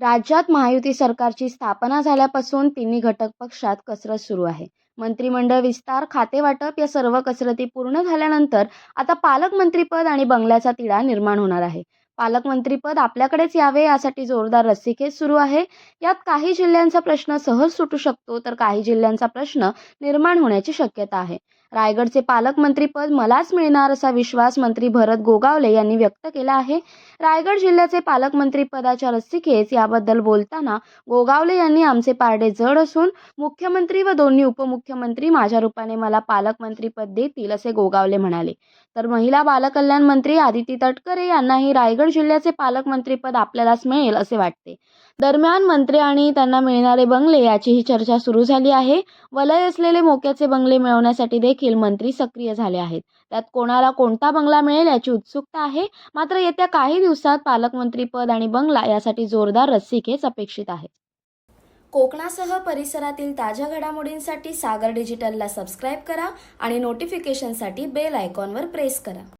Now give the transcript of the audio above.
राज्यात महायुती सरकारची स्थापना झाल्यापासून तिन्ही घटक पक्षात कसरत सुरू आहे. मंत्रिमंडळ विस्तार खातेवाटप या सर्व कसरती पूर्ण झाल्यानंतर आता पालकमंत्रीपद आणि बंगल्याचा तिढा निर्माण होणार आहे. पालकमंत्रीपद आपल्याकडेच यावे यासाठी जोरदार रस्सीखेच सुरू आहे. यात काही जिल्ह्यांचा प्रश्न सहज सुटू शकतो तर काही जिल्ह्यांचा प्रश्न निर्माण होण्याची शक्यता आहे. रायगडचे पालकमंत्रीपद मलाच मिळणार असा विश्वास मंत्री भरत गोगावले यांनी व्यक्त केला आहे. रायगड जिल्ह्याचे पालकमंत्रीपदाच्या रस्सीखेच याबद्दल बोलताना गोगावले यांनी आमचे पारडे जड असून मुख्यमंत्री व दोन्ही उपमुख्यमंत्री माझ्या रूपाने मला पालकमंत्रीपद देतील असे गोगावले म्हणाले. तर महिला बालकल्याण मंत्री आदिती तटकरे यांनाही रायगड जिल्ह्याचे पालकमंत्रीपद आपल्यालाच मिळेल असे वाटते. दरम्यान मंत्री आणि त्यांना मिळणारे बंगले याचीही चर्चा सुरू झाली आहे. वलय असलेले मोक्याचे बंगले मिळवण्यासाठी देखील मंत्री सक्रिय झाले आहेत. त्यात कोणाला कोणता बंगला मिळेल याची उत्सुकता आहे. मात्र येत्या काही दिवसात पालकमंत्रीपद आणि बंगला यासाठी जोरदार रस्सीखेच अपेक्षित आहे. कोकणासह परिसरातील ताज्या घडामोडींसाठी सागर डिजिटलला सबस्क्राईब करा आणि नोटिफिकेशनसाठी बेल आयकॉनवर प्रेस करा.